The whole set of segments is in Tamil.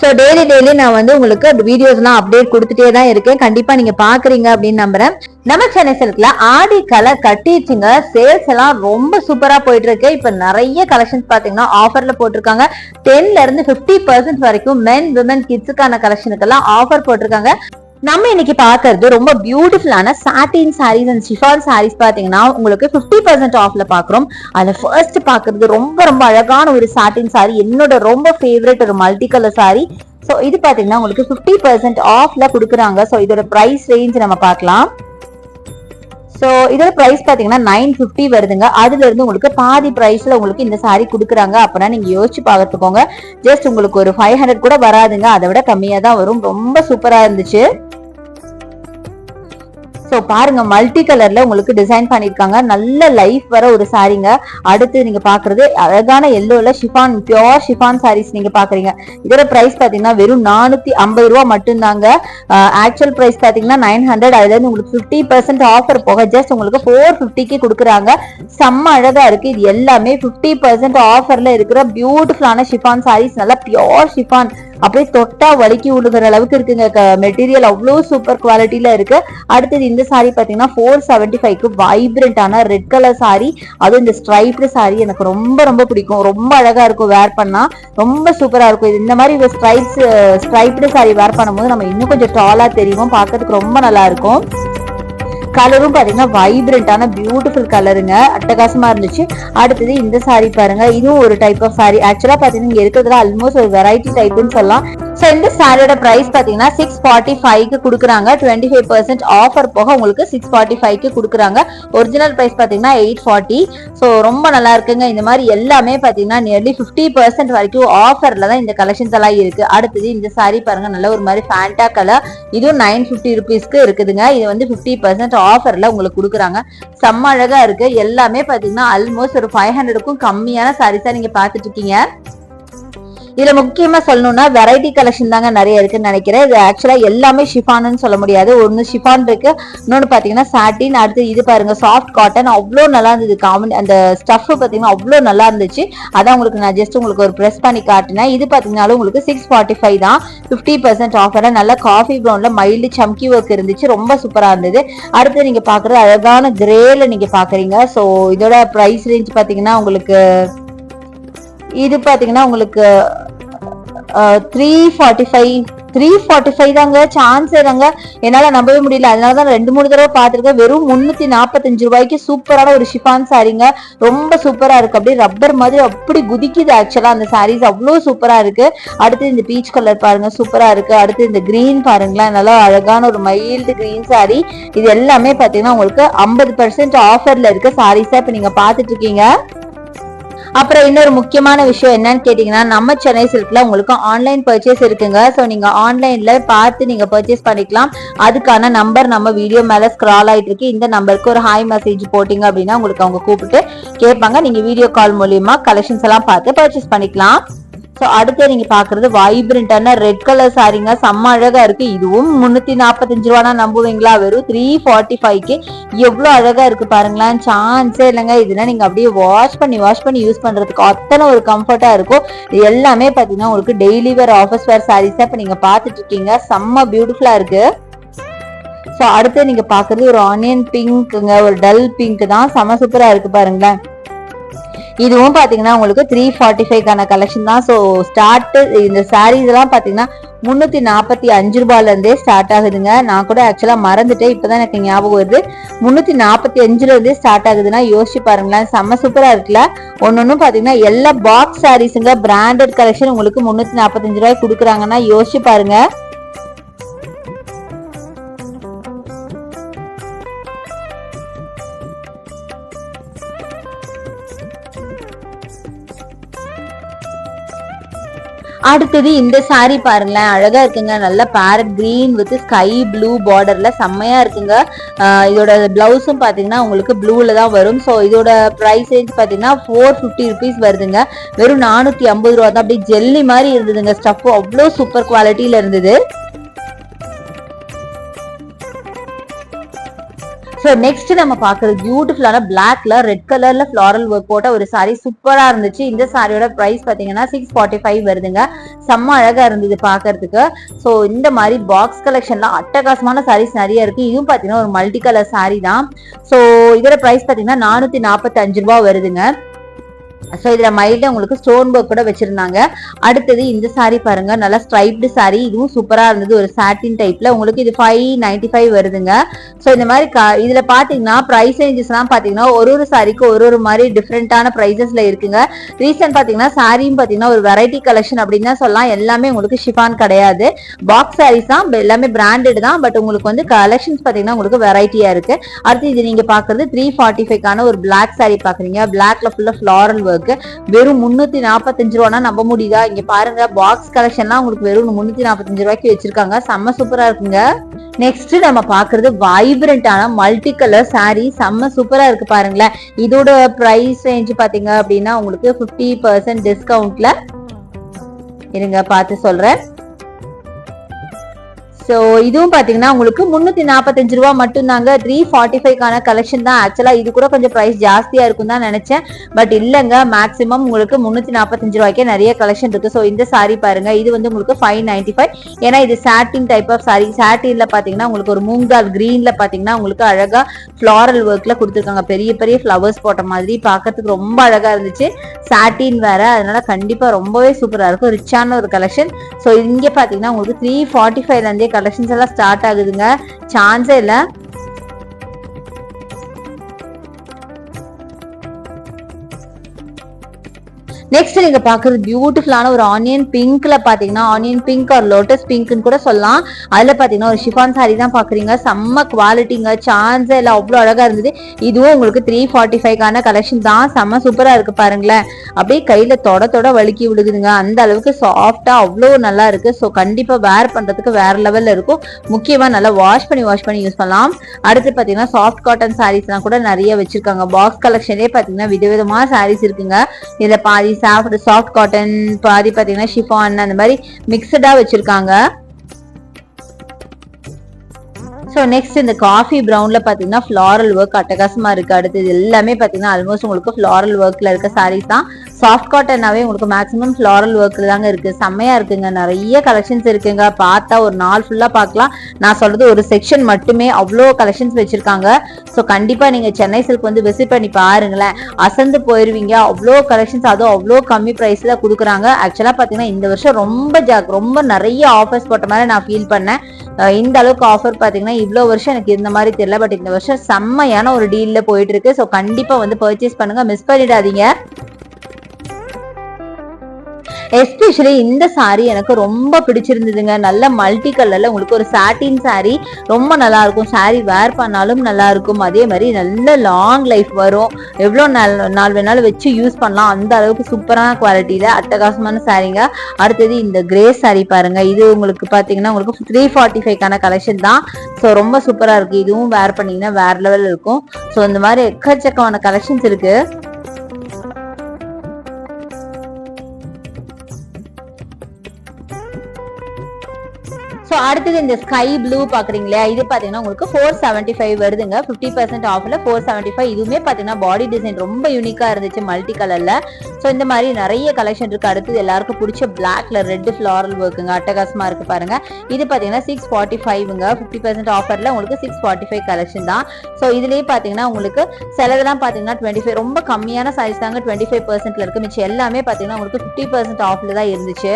ஸோ டெய்லி டெய்லி நான் வந்து உங்களுக்கு வீடியோஸ்லாம் அப்டேட் கொடுத்துட்டே தான் இருக்கேன். கண்டிப்பா நீங்க பாக்குறீங்க அப்படின்னு நம்புறேன். நம்ம சென்னை சேலத்தில் ஆடி கலை கட்டிடுச்சுங்க. சேல்ஸ் எல்லாம் ரொம்ப சூப்பராக போயிட்டு இருக்கு. நிறைய கலெக்ஷன்ஸ் பார்த்தீங்கன்னா ஆஃபர்ல போட்டிருக்காங்க. டென்ல இருந்து 50% பர்சன்ட் வரைக்கும் மென் விமன் கிட்ஸுக்கான கலெக்ஷனுக்கெல்லாம் ஆஃபர் போட்டிருக்காங்க. நம்ம இன்னைக்கு பாக்குறது ரொம்ப பியூட்டிஃபுல்லான satin saris and chiffon saris பாத்தீங்கன்னா உங்களுக்கு 50% பர்சன்ட் ஆஃப்ல பாக்குறோம் அதுல ஃபர்ஸ்ட் பாக்குறது ரொம்ப ரொம்ப அழகான ஒரு சாட்டின் சாரி என்னோட ரொம்ப ஃபேவரட் ஒரு மல்டி கலர் சாரி ஸோ இது பாத்தீங்கன்னா உங்களுக்கு 50% பர்சன்ட் ஆஃப்ல கொடுக்குறாங்க. ஸோ இதோட ப்ரைஸ் ரேஞ்ச் நம்ம பார்க்கலாம். ஸோ இதோட ப்ரைஸ் பார்த்தீங்கன்னா நைன் ஃபிஃப்டி வருதுங்க. அதுல இருந்து உங்களுக்கு பாதி ப்ரைஸில் உங்களுக்கு இந்த சாரி கொடுக்குறாங்க. அப்படின்னா நீங்க யோசிச்சு பார்த்துக்கோங்க. ஜஸ்ட் உங்களுக்கு ஒரு ஃபைவ் ஹண்ட்ரட் கூட வராதுங்க. அதை விட கம்மியாக தான் வரும். ரொம்ப சூப்பராக இருந்துச்சு. ஸோ பாருங்க மல்டி கலர்ல உங்களுக்கு டிசைன் பண்ணிருக்காங்க. நல்ல லைஃப் வர ஒரு சாரீங்க அடுத்து நீங்க பாக்குறது அழகான எல்லோல ஷிஃபான் பியோர் ஷிஃபான் சாரீஸ் நீங்க பாக்குறீங்க. இதோட பிரைஸ் பாத்தீங்கன்னா வெறும் நானூத்தி ஐம்பது ரூபா மட்டும்தாங்க. ஆக்சுவல் பிரைஸ் பாத்தீங்கன்னா நைன் ஹண்ட்ரட் அதுல இருந்து உங்களுக்கு ஃபிஃப்டி பர்சன்ட் ஆஃபர் போக ஜஸ்ட் உங்களுக்கு ஃபோர் ஃபிஃப்டிக்கு கொடுக்குறாங்க. செம்ம அழகா இருக்கு. இது எல்லாமே ஃபிஃப்டி பர்சன்ட் ஆஃபர்ல இருக்கிற பியூட்டிஃபுல்லான ஷிஃபான் சாரீஸ் நல்லா பியோர் ஷிஃபான் அப்படியே தொட்டா வலிக்கி விழுகிற அளவுக்கு இருக்குங்க. மெட்டீரியல் அவ்வளோ சூப்பர் குவாலிட்டியில இருக்கு. அடுத்தது இந்த சாரி பார்த்தீங்கன்னா ஃபோர் செவன்டி ஃபைவ்க்கு வைப்ரண்டான ரெட் கலர் சாரி அதுவும் இந்த ஸ்ட்ரைப்டு சாரி எனக்கு ரொம்ப ரொம்ப பிடிக்கும். ரொம்ப அழகா இருக்கும் வேர் பண்ணா. ரொம்ப சூப்பரா இருக்கும். இது இந்த மாதிரி ஸ்ட்ரைப்ஸ் ஸ்ட்ரைப்டு சாரி வேர் பண்ணும்போது நம்ம இன்னும் கொஞ்சம் டாலா தெரியும் பார்க்கறதுக்கு ரொம்ப நல்லா இருக்கும். கலரும் பாத்தீங்கன்னா வைப்ரண்டான பியூட்டிஃபுல் கலருங்க அட்டகாசமா இருந்துச்சு. அடுத்தது இந்த சாரி பாருங்க. இதுவும் ஒரு டைப் ஆஃப் சாரி ஆக்சுவலா பாத்தீங்கன்னா இங்க இருக்கிறதுல ஆல்மோஸ்ட் ஒரு வெரைட்டி டைப்னு சொல்லலாம். ஸோ இந்த சாரியோட ப்ரைஸ் பார்த்தீங்கன்னா சிக்ஸ் ஃபார்ட்டி ஃபைவ்க்கு கொடுக்குறாங்க. டுவெண்ட்டி ஃபைவ் பர்சன்ட் ஆஃபர் போக உங்களுக்கு சிக்ஸ் ஃபார்ட்டி ஃபைவ்க்கு கொடுக்குறாங்க. ஒரிஜினல் ப்ரைஸ் பார்த்தீங்கன்னா எயிட் ஃபார்ட்டி ஸோ ரொம்ப நல்லா இருக்குங்க. இந்த மாதிரி எல்லாமே பார்த்தீங்கன்னா நியர்லி ஃபிஃப்டி பர்சன்ட் வரைக்கும் ஆஃபரில் தான் இந்த கலெக்ஷன்ஸ் எல்லாம் இருக்கு. அடுத்தது இந்த சாரி பாருங்க நல்ல ஒரு மாதிரி ஃபேண்டா கலர் இதுவும் நைன் ஃபிஃப்டி ருபீஸ்க்கு இருக்குதுங்க. இது வந்து ஃபிஃப்டி பர்சன்ட் ஆஃபரில் உங்களுக்கு கொடுக்குறாங்க. செம்ம அழகா இருக்கு. எல்லாமே பார்த்தீங்கன்னா ஆல்மோஸ்ட் ஒரு ஃபைவ் ஹண்ட்ரடுக்கும் கம்மியான சாரீஸாக நீங்கள் பார்த்துட்டு இருக்கீங்க. இதுல முக்கியமா சொல்லணும்னா வெரைட்டி கலெக்ஷன் தாங்க நிறைய இருக்குன்னு நினைக்கிறேன். இது ஆக்சுவலா எல்லாமே ஷிஃபான்னு சொல்ல முடியாது. ஒன்னு ஷிஃபான் இருக்கு இன்னொன்னு பாத்தீங்கன்னா சாட்டின் அடுத்து இது பாருங்க சாஃப்ட் காட்டன் அவ்வளோ நல்லா இருந்தது. காமன் அந்த ஸ்டஃப் பாத்தீங்கன்னா அவ்வளோ நல்லா இருந்துச்சு. அதான் உங்களுக்கு நான் ஜஸ்ட் உங்களுக்கு ஒரு ப்ரெஸ் பண்ணி காட்டினேன். இது பாத்தீங்கன்னாலும் உங்களுக்கு சிக்ஸ் ஃபார்ட்டி ஃபைவ் தான் ஃபிஃப்டி பர்சன்ட் ஆஃபர் நல்லா காஃபி ப்ரௌன்ல மைல்டு சம்கி ஒர்க் இருந்துச்சு. ரொம்ப சூப்பரா இருந்தது. அடுத்து நீங்க பாக்குறது அழகான கிரேல நீங்க பாக்குறீங்க. ஸோ இதோட ப்ரைஸ் ரேஞ்ச் பாத்தீங்கன்னா உங்களுக்கு இது பாத்தீங்கன்னா உங்களுக்கு three forty five three forty five தாங்க சான்ஸே தாங்க. என்னால் நம்பவே முடியல. அதனால தான் ரெண்டு மூணு தடவை பார்த்துருக்கேன் வெறும் முந்நூற்றி நாற்பத்தஞ்சு ரூபாய்க்கு சூப்பரான ஒரு ஷிஃபான் சாரீங்க ரொம்ப சூப்பராக இருக்கு. அப்படியே ரப்பர் மாதிரி அப்படி குதிக்குது ஆக்சுவலாக அந்த சாரீஸ் அவ்வளோ சூப்பராக இருக்கு. அடுத்து இந்த பீச் கலர் பாருங்க. சூப்பராக இருக்கு. அடுத்து இந்த க்ரீன் பாருங்களேன். நல்லா அழகான ஒரு மைல்டு க்ரீன் சாரி இது எல்லாமே பார்த்தீங்கன்னா உங்களுக்கு ஐம்பது பர்சன்ட் ஆஃபரில் இருக்க சாரீஸாக இப்போ நீங்கள் பார்த்துட்ருக்கீங்க இருக்கீங்க. அப்புறம் இன்னொரு முக்கியமான விஷயம் என்னன்னு கேட்டீங்கன்னா நம்ம சென்னை சில்க்ல உங்களுக்கு ஆன்லைன் பர்ச்சேஸ் இருக்குங்க. ஸோ நீங்க ஆன்லைன்ல பார்த்து நீங்க பர்ச்சேஸ் பண்ணிக்கலாம். அதுக்கான நம்பர் நம்ம வீடியோ மேல ஸ்க்ரால் ஆயிட்டு இருக்கு. இந்த நம்பருக்கு ஒரு ஹாய் மெசேஜ் போட்டீங்க அப்படின்னா உங்களுக்கு அவங்க கூப்பிட்டு கேட்பாங்க. நீங்க வீடியோ கால் மூலியமா கலெக்ஷன்ஸ் எல்லாம் பார்த்து பர்ச்சேஸ் பண்ணிக்கலாம். ஸோ அடுத்து நீங்க பாக்குறது வைப்ரண்டான ரெட் கலர் சாரீங்க செம்ம அழகா இருக்கு. இதுவும் முன்னூத்தி நாற்பத்தஞ்சு ரூபானா நம்புவீங்களா? வெறும் த்ரீ ஃபார்ட்டி ஃபைவ்க்கு எவ்வளோ அழகா இருக்கு பாருங்களேன். சான்ஸே இல்லைங்க. இதுனா நீங்க அப்படியே வாஷ் பண்ணி வாஷ் பண்ணி யூஸ் பண்றதுக்கு அத்தனை ஒரு கம்ஃபர்ட்டா இருக்கும். இது எல்லாமே பாத்தீங்கன்னா உங்களுக்கு daily wear office wear saris இப்ப நீங்க பாத்துட்டு இருக்கீங்க. செம்ம பியூட்டிஃபுல்லா இருக்கு. ஸோ அடுத்து நீங்க பாக்குறது ஒரு ஆனியன் பிங்க்குங்க ஒரு டல் பிங்க் தான். செம சூப்பரா இருக்கு பாருங்களேன். இதுவும் பார்த்தீங்கன்னா உங்களுக்கு த்ரீ ஃபார்ட்டி ஃபைவ்க்கான கலெக்ஷன் தான். ஸோ ஸ்டார்ட் இந்த சாரீஸ் எல்லாம் பார்த்தீங்கன்னா முந்நூற்றி நாற்பத்தி அஞ்சு ரூபாயிலேருந்தே ஸ்டார்ட் ஆகுதுங்க. நான் கூட ஆக்சுவலாக மறந்துட்டேன். இப்பதான் எனக்கு ஞாபகம் வருது. முந்நூற்றி நாற்பத்தி அஞ்சுலேருந்தே ஸ்டார்ட் ஆகுதுன்னா யோசிச்சு பாருங்களேன். செம்ம சூப்பராக இருக்குல்ல? ஒன்றும் பார்த்தீங்கன்னா எல்லா பாக்ஸ் சாரீஸுங்க பிராண்டட் கலெக்ஷன் உங்களுக்கு முந்நூற்றி நாற்பத்தஞ்சு ரூபாய் கொடுக்குறாங்கன்னா யோசிச்சு பாருங்கள் அடுத்தது இந்த saree பாருங்களேன். அழகா இருக்குங்க. நல்ல parrot green with sky blue பார்டர்ல செம்மையா இருக்குங்க. இதோட பிளவுஸும் பாத்தீங்கன்னா உங்களுக்கு ப்ளூல தான் வரும். ஸோ இதோட ப்ரைஸ் ரேஞ்ச் பாத்தீங்கன்னா ஃபோர் ஃபிஃப்டி ருபீஸ் வருதுங்க. வெறும் நானூத்தி ஐம்பது ரூபா தான் அப்படியே ஜெல்லி மாதிரி இருந்ததுங்க. ஸ்டஃப் அவ்வளோ சூப்பர் குவாலிட்டியில இருந்தது. ஸோ நெக்ஸ்ட் நம்ம பாக்குறது பியூட்டிஃபுல்லான பிளாக்ல ரெட் கலர்ல ஃபிளாரல் ஒர்க் போட்ட ஒரு சாரி சூப்பரா இருந்துச்சு. இந்த சாரியோட பிரைஸ் பாத்தீங்கன்னா சிக்ஸ் ஃபார்ட்டி ஃபைவ் வருதுங்க. செம்ம அழகா இருந்தது பாக்குறதுக்கு ஸோ இந்த மாதிரி பாக்ஸ் கலெக்ஷன்லாம் அட்டகாசமான சாரீஸ் நிறைய இருக்கு. இதுவும் பாத்தீங்கன்னா ஒரு மல்டி கலர் சாரி தான். ஸோ இதோட பிரைஸ் பாத்தீங்கன்னா நானூத்தி நாற்பத்தஞ்சு ரூபா வருதுங்க. ஸோ இதுல மைல்டா உங்களுக்கு ஸ்டோன் ஒர்க் கூட வச்சிருந்தாங்க. அடுத்தது இந்த சாரீ பாருங்க. நல்லா ஸ்ட்ரைப்டு சாரீ இதுவும் சூப்பரா இருந்தது. ஒரு சாட்டின் டைப்ல உங்களுக்கு இது ஃபைவ் நைன்டி ஃபைவ் வருதுங்க. ஸோ இந்த மாதிரி க- இதுல பாத்தீங்கன்னா ப்ரைஸ் ரேஞ்சஸ்லாம் எல்லாம் பாத்தீங்கன்னா ஒரு ஒரு சாரிக்கு ஒரு ஒரு மாதிரி டிஃப்ரெண்ட்டான ப்ரைஸஸில் இருக்குங்க. ரீசன் பாத்தீங்கன்னா சாரியும் பாத்தீங்கன்னா ஒரு வெரைட்டி கலெக்ஷன் அப்படின்னு தான் சொல்லலாம். எல்லாமே உங்களுக்கு ஷிஃபான் கிடையாது. பாக்ஸ் சாரீஸ் தான். எல்லாமே பிராண்டட் தான். பட் உங்களுக்கு வந்து கலெக்ஷன்ஸ் பாத்தீங்கன்னா உங்களுக்கு வெரைட்டியா இருக்கு. அடுத்து இது நீங்க பார்க்குறது த்ரீ ஃபார்ட்டி ஃபைவ்க்கான ஒரு பிளாக் சாரீ பார்க்குறீங்க பிளாக்ல ஃபுல்லாக ஃப்ளாரல் ஒர்க் வெறும் முன்னூத்தி நாற்பத்தஞ்சு ரூபானா நம்ப முடியுதா? இங்க பாருங்க பாக்ஸ் கலெக்ஷன்லாம் உங்களுக்கு வெறும் முன்னூத்தி நாற்பத்தஞ்சு ரூபாய்க்கு வச்சிருக்காங்க. செம்ம சூப்பரா இருக்குங்க. நெக்ஸ்ட் நம்ம பாக்குறது வைப்ரண்டான மல்டி கலர் சாரீ செம்ம சூப்பரா இருக்கு பாருங்களேன். இதோட பிரைஸ் ரேஞ்ச் பாத்தீங்க அப்படின்னா உங்களுக்கு 50% பர்சன்ட் டிஸ்கவுண்ட்ல இருங்க பார்த்து சொல்றேன். ஸோ இதுவும் பார்த்தீங்கன்னா உங்களுக்கு முந்நூற்றி நாற்பத்தஞ்சு ரூபா மட்டும்தாங்க த்ரீ ஃபார்ட்டி ஃபைவ்க்கான கலெக்ஷன் தான் ஆக்சுவலாக இது கூட கொஞ்சம் ப்ரைஸ் ஜாஸ்தியாக இருக்கும் தான் நினச்சேன். பட் இல்லைங்க மேக்ஸிமம் உங்களுக்கு முந்நூற்றி நாற்பத்தஞ்சு ரூபாய்க்கே நிறைய கலெக்ஷன் இருக்குது ஸோ இந்த saree பாருங்க. இது வந்து உங்களுக்கு ஃபைவ் நைன்டி ஃபைவ் ஏன்னா இது சாட்டின் டைப் ஆஃப் சாரி சாட்டின்ல பார்த்தீங்கன்னா உங்களுக்கு ஒரு மூங்கால் க்ரீனில் பார்த்தீங்கன்னா உங்களுக்கு அழகாக ஃப்ளாரல் ஒர்க்கில் கொடுத்துருக்காங்க. பெரிய பெரிய ஃப்ளவர்ஸ் போட்ட மாதிரி பார்க்கறதுக்கு ரொம்ப அழகாக இருந்துச்சு. சாட்டின் வேற. அதனால கண்டிப்பாக ரொம்பவே சூப்பராக இருக்கும். ரிச்சான ஒரு கலெக்ஷன் ஸோ இங்கே பார்த்தீங்கன்னா உங்களுக்கு த்ரீ ஃபார்ட்டி ஃபைவ்லேருந்தே கலெக்ஷன்ஸ் எல்லாம் ஸ்டார்ட் ஆகுதுங்க. சான்ஸே இல்லை. நெக்ஸ்ட் நீங்க பாக்குறது பியூட்டிஃபுல்லான ஒரு ஆனியன் பிங்க்ல பாத்தீங்கன்னா ஆனியன் பிங்க் ஒரு லோட்டஸ் பிங்க்னு கூட சொல்லலாம். அதுல பாத்தீங்கன்னா ஒரு ஷிஃபான் சாரி தான் பாக்குறீங்க. செம்ம குவாலிட்டிங்க சான்ஸ் எல்லாம் அவ்வளவு அழகா இருந்தது. இதுவும் உங்களுக்கு த்ரீ ஃபார்ட்டி ஃபைவ்க்கான கலெக்ஷன் தான். செம்ம சூப்பரா இருக்கு பாருங்களேன். அப்படியே கையில தொட தொட வழுக்கி விழுகுதுங்க. அந்த அளவுக்கு சாஃப்டா அவ்வளோ நல்லா இருக்கு. ஸோ கண்டிப்பா வேர் பண்றதுக்கு வேற லெவல்ல இருக்கும். முக்கியமா நல்லா வாஷ் பண்ணி வாஷ் பண்ணி யூஸ் பண்ணலாம். அடுத்து பாத்தீங்கன்னா சாஃப்ட் காட்டன் சாரீஸ்லாம் கூட நிறைய வச்சிருக்காங்க. பாக்ஸ் கலெக்ஷனே பாத்தீங்கன்னா விதவிதமா சாரீஸ் இருக்குங்க. இதுல பாதி சாஃப்ட் சாஃப்ட் காட்டன் பாதி பாத்தீங்கன்னா ஷிஃபான் அந்த மாதிரி மிக்சடாக வச்சிருக்காங்க. ஸோ நெக்ஸ்ட் இந்த காஃபி ப்ரௌனில் பாத்தீங்கன்னா ஃப்ளாரல் ஒர்க் அட்டகாசமா இருக்கு. அடுத்து இது எல்லாமே பாத்தீங்கன்னா ஆல்மோஸ்ட் உங்களுக்கு ஃப்ளாரல் ஒர்க்ல இருக்க சாரீஸ் தான். சாஃப்ட் காட்டனாவே உங்களுக்கு மேக்ஸிமம் ஃப்ளாரல் ஒர்க்கில் தாங்க இருக்குது செம்மையாக இருக்குங்க. நிறைய கலெக்ஷன்ஸ் இருக்குங்க. பார்த்தா ஒரு நாள் ஃபுல்லாக பார்க்கலாம். நான் சொல்கிறது ஒரு செக்ஷன் மட்டுமே அவ்வளோ கலெக்ஷன்ஸ் வச்சுருக்காங்க. ஸோ கண்டிப்பாக நீங்கள் சென்னை சில்க் வந்து விசிட் பண்ணி பாருங்களேன். அசந்து போயிருவீங்க. அவ்வளோ கலெக்ஷன்ஸ் அதுவும் அவ்வளோ கம்மி ப்ரைஸில் கொடுக்குறாங்க. ஆக்சுவலாக பார்த்தீங்கன்னா இந்த வருஷம் ரொம்ப ஜாக் ரொம்ப நிறைய ஆஃபர்ஸ் போட்ட மாதிரி நான் ஃபீல் பண்ணேன். இந்த அளவுக்கு ஆஃபர் பார்த்தீங்கன்னா இவ்வளோ வருஷம் எனக்கு இந்த மாதிரி தெரியல. பட் இந்த வருஷம் செம்மையான ஒரு டீலில் போயிட்டு இருக்கு. ஸோ கண்டிப்பாக வந்து பர்ச்சேஸ் பண்ணுங்க. மிஸ் பண்ணிடாதீங்க. எஸ்பெஷலி இந்த saree எனக்கு ரொம்ப பிடிச்சிருந்ததுங்க. நல்ல மல்டி கலர்ல உங்களுக்கு ஒரு சாட்டின் saree ரொம்ப நல்லா இருக்கும் saree வேர் பண்ணாலும் நல்லா இருக்கும் அதே மாதிரி நல்ல லாங் லைஃப் வரும். எவ்வளோ நாள் நாள் வேணாலும் வச்சு யூஸ் பண்ணலாம். அந்த அளவுக்கு சூப்பரான குவாலிட்டியில அட்டகாசமான சாரீங்க அடுத்தது இந்த கிரே saree பாருங்க. இது உங்களுக்கு பாத்தீங்கன்னா உங்களுக்கு த்ரீ ஃபார்ட்டி ஃபைவ்க்கான கலெக்ஷன் தான். ஸோ ரொம்ப சூப்பரா இருக்கு. இதுவும் வேர் பண்ணீங்கன்னா வேற லெவல் இருக்கும். ஸோ இந்த மாதிரி எக்கச்சக்கமான கலெக்ஷன்ஸ் இருக்கு. ஸோ அடுத்தது இந்த ஸ்கை ப்ளூ பாக்குறீங்களா இது பாத்தீங்கன்னா உங்களுக்கு ஃபோர் செவன்ட்டி ஃபைவ் வருதுங்க. ஃபிஃப்டி பர்சன்ட் ஆஃப்ல ஃபோர் செவன்ட்டி ஃபைவ் இதுவுமே பாத்தீங்கன்னா பாடி டிசைன் ரொம்ப யூனிக்கா இருந்துச்சு மல்டி கலர்ல ஸோ இந்த மாதிரி நிறைய கலெக்ஷன் இருக்கு. அடுத்தது எல்லாருக்கும் பிடிச்ச பிளாக்ல ரெட் ஃபிளாரல் ஒர்க்குங்க அட்டகாசமா இருக்கு பாருங்க. இது பாத்தீங்கன்னா சிக்ஸ் ஃபார்ட்டி ஃபைவ்ங்க ஃபிஃப்டி பர்சன்ட் ஆஃபர்ல உங்களுக்கு சிக்ஸ் ஃபார்ட்டி ஃபைவ் கலெக்ஷன் தான். ஸோ இதுலயே பாத்தீங்கன்னா உங்களுக்கு சிலதெல்லாம் பாத்தீங்கன்னா டுவெண்ட்டி ஃபைவ் ரொம்ப கம்மியான சைஸ் தாங்க டுவெண்ட்டி ஃபைவ் பர்சன்ட்ல இருக்கு. மிச்சம் எல்லாமே பாத்தீங்கன்னா உங்களுக்கு ஃபிஃப்டி பர்சன்ட் ஆஃப்ல தான் இருந்துச்சு.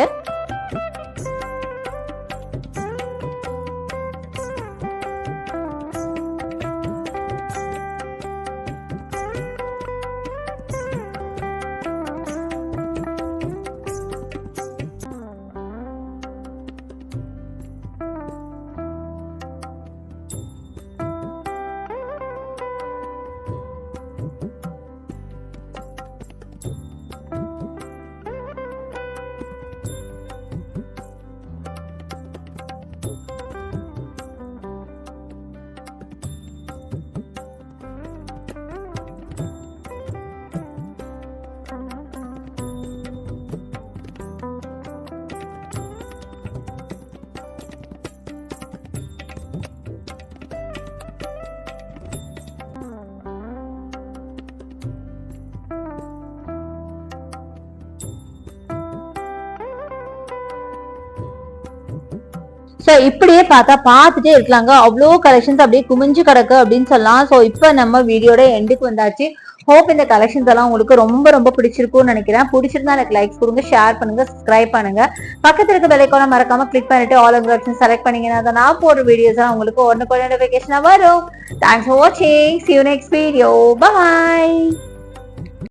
ஸோ இப்படியே பார்த்தா பார்த்துட்டே இருக்கலாங்க. அவ்வளோ கலெக்ஷன்ஸ் அப்படியே குமிஞ்சு கிடக்கு அப்படின்னு சொல்லலாம். ஸோ இப்போ நம்ம வீடியோட எண்டுக்கு வந்தாச்சு. ஹோப் இந்த கலெக்ஷன்ஸ் எல்லாம் உங்களுக்கு ரொம்ப ரொம்ப பிடிச்சிருக்கும்னு நினைக்கிறேன். பிடிச்சிருந்தா எனக்கு லைக்ஸ் கொடுங்க ஷேர் பண்ணுங்க சப்ஸ்கிரைப் பண்ணுங்க. பக்கத்துல இருக்க பெலைக்கான மறக்காம கிளிக் பண்ணிட்டு ஆல் ஆஃப் ஆப்ஷன் செலக்ட் பண்ணீங்கன்னா தான் நான் போடுற வீடியோஸ் எல்லாம் உங்களுக்கு ஒன்று நோட்டிஃபிகேஷனாக வரும். தேங்க்ஸ் ஃபார் வாட்சிங் see you next video bye